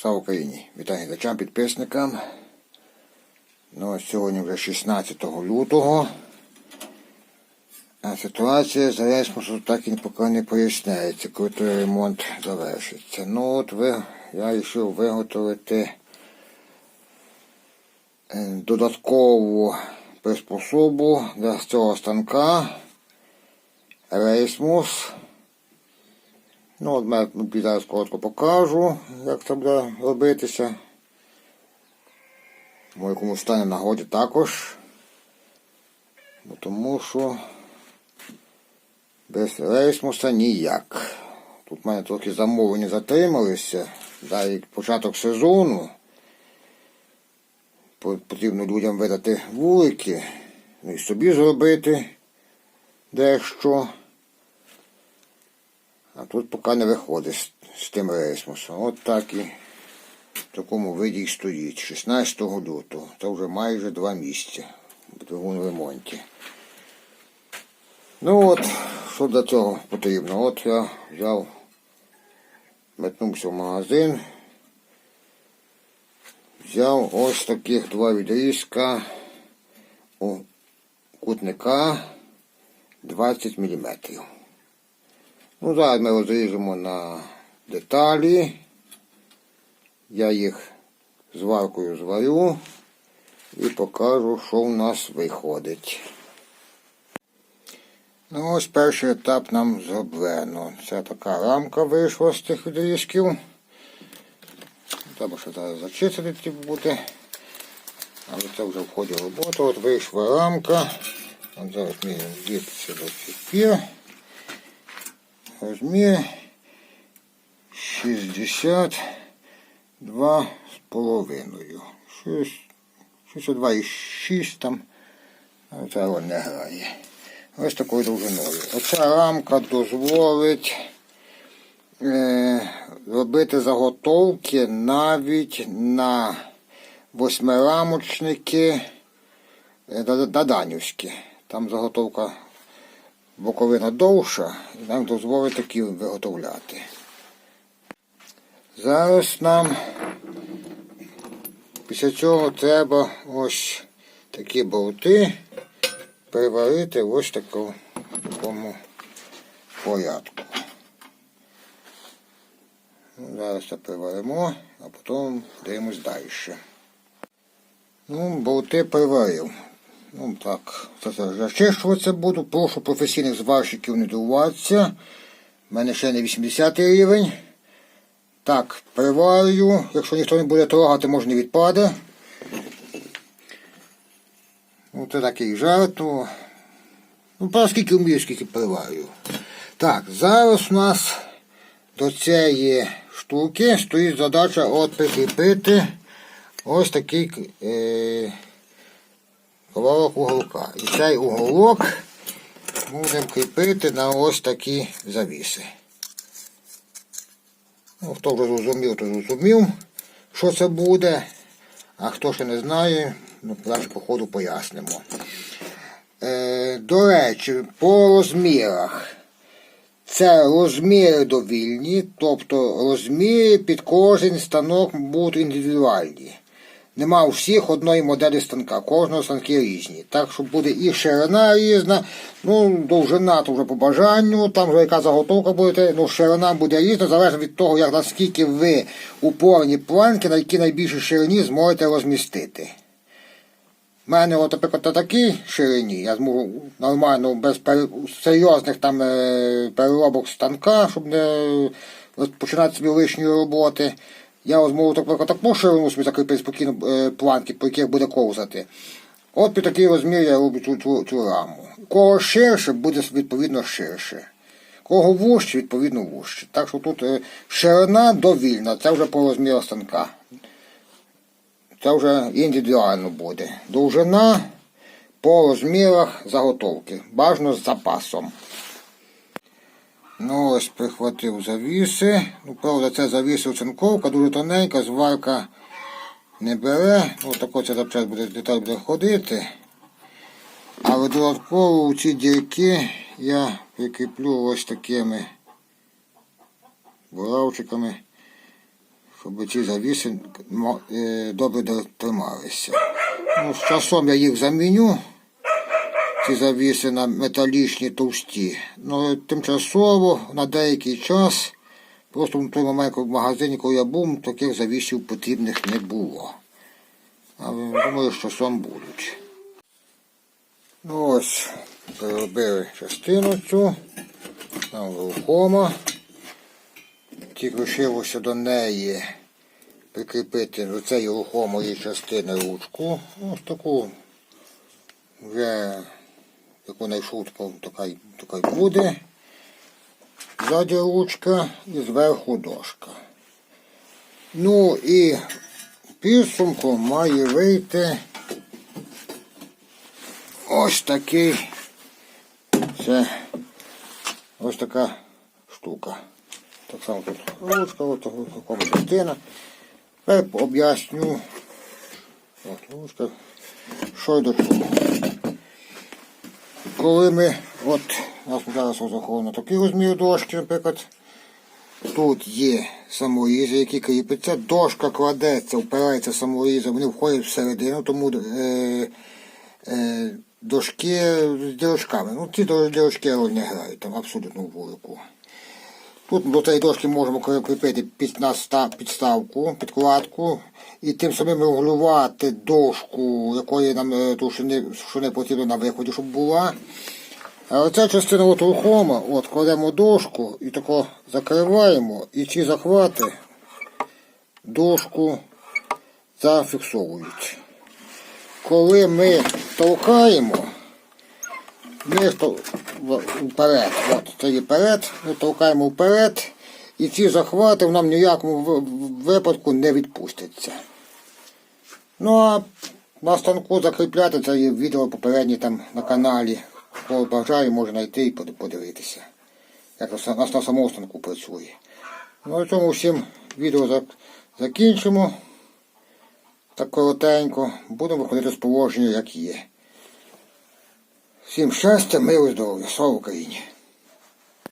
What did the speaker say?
Слава Україні! Вітаю глядачам, підписникам. Ну, сьогодні вже 16 лютого. А ситуація з Рейсмусом так і поки не поясняється, коли той ремонт завершиться. Ну от ви, я вирішив виготовити е, додаткову приспособу для цього станка. Рейсмус. Ну, от зараз коротко покажу, як це буде робитися. В якому стані нагоді також. Бо тому що без рейсмуса ніяк. Тут в мене трохи замовлення затрималися. Далі початок сезону. Потрібно людям видати вулики, ну і собі зробити дещо. А тут поки не виходить з, тим рейсмусом. От так і в такому виді і стоїть. 16 лютого. Це вже майже два місяці. Двигун в ремонті. Ну от, що для цього потрібно? От я взяв, метнувся в магазин. Взяв ось таких два відрізка у кутника 20 міліметрів. Ну, зараз ми розріжемо на деталі. Я їх зваркою зварю і покажу, що в нас виходить. Ну, ось перший етап нам зроблено. Це така рамка вийшла з тих відрізків. Треба ще зараз зачистити бути. Але це вже в роботу. От вийшла рамка. От зараз звідси до сих пір. Розмір 62 з половиною. 62,6 там. А Це воно не грає. Ось такою довжиною. Оця рамка дозволить е, робити заготовки навіть на восьмирамочники е, Даданівські. Там заготовка боковина довша, і нам дозволить такі виготовляти. Зараз нам після цього треба ось такі болти приварити ось таку- в такому порядку. Ну, Зараз це приваримо, а потім дивимось далі. Ну, болти приварив. Ну так, зачищуватися буду. Прошу професійних зварщиків не дивуватися. У мене ще не 80 рівень. Так, приварюю. Якщо ніхто не буде трогати, може не відпаде. Ну, це такий жарт. Ну, ну про скільки вмію, скільки приварю. Так, зараз у нас до цієї штуки стоїть задача от прикріпити ось такий е, Ковалок уголка. І цей уголок будемо кріпити на ось такі завіси. Ну, хто вже зрозумів, то зрозумів, що це буде. А хто ще не знає, ну, по ходу пояснимо. Е, до речі, по розмірах. Це розміри довільні, тобто розміри під кожен станок будуть індивідуальні. Нема у всіх одної моделі станка, кожного станки різні. Так що буде і ширина різна, ну, довжина то вже по бажанню, там вже яка заготовка буде, ну, ширина буде різна, залежно від того, як наскільки ви упорні планки, на якій найбільшій ширині зможете розмістити. У мене, от, наприклад, на такій ширині я зможу нормально, без серйозних там е, переробок станка, щоб не починати собі лишньої роботи. Я зможу наприклад, таку ширину собі закріпити спокійно е, планки, по яких буде ковзати. От під такий розмір я роблю цю, цю, цю раму. Кого ширше, буде відповідно ширше. Кого вужче, відповідно вужче. Так що тут е, ширина довільна, це вже по розміру станка. Це вже індивідуально буде. Довжина по розмірах заготовки. Бажано з запасом. Ну ось прихватив завіси. Ну, правда, це завіси оцинковка, дуже тоненька, зварка не бере. Ну, тако ця запчасть буде деталь буде ходити. Але додатково у ці дірки я прикріплю ось такими буравчиками, щоб ці завіси е, добре трималися. Ну, з часом я їх заміню, завіси на металічні товсті. Ну, тимчасово на деякий час, просто в той момент, в магазині, коли я був, таких завісів потрібних не було. Але думаю, що часом будуть. Ну ось, переробили частину цю, там рухома. Тільки лишилося до неї прикріпити до цієї рухомої частини ручку. Ось таку вже яку знайшов, таку, така, й- така буде. Ззаді ручка і зверху дошка. Ну і підсумку має вийти ось такий. Це ось така штука. Так само тут ручка, ось така частина. Тепер об'ясню. От ручка. Що й до чого. Коли ми, от, нас зараз заховано такий розмір дошки, наприклад, тут є саморізи, які кріпляться, дошка кладеться, впирається саморізом, вони входять всередину, тому е, е, дошки з дірочками. Ну, ці дірочки роль не грають, там абсолютно велику. Тут до цієї дошки можемо кріпити під підставку, підкладку і тим самим регулювати дошку, якої нам е, ту, що не, потрібно на виході, щоб була. А оця частина от рухома, от кладемо дошку і тако закриваємо, і ці захвати дошку зафіксовують. Коли ми толкаємо, ми вперед, от це є вперед, ми толкаємо вперед, і ці захвати нам ніякому випадку не відпустяться. Ну а на станку закріпляти це є відео попереднє там на каналі. Хто бажає, може знайти і подивитися. Як це на, самому станку працює. Ну на цьому всім відео закінчимо. Так коротенько. Будемо виходити з положення, як є. Всім щастя, миру, здоров'я. Слава Україні!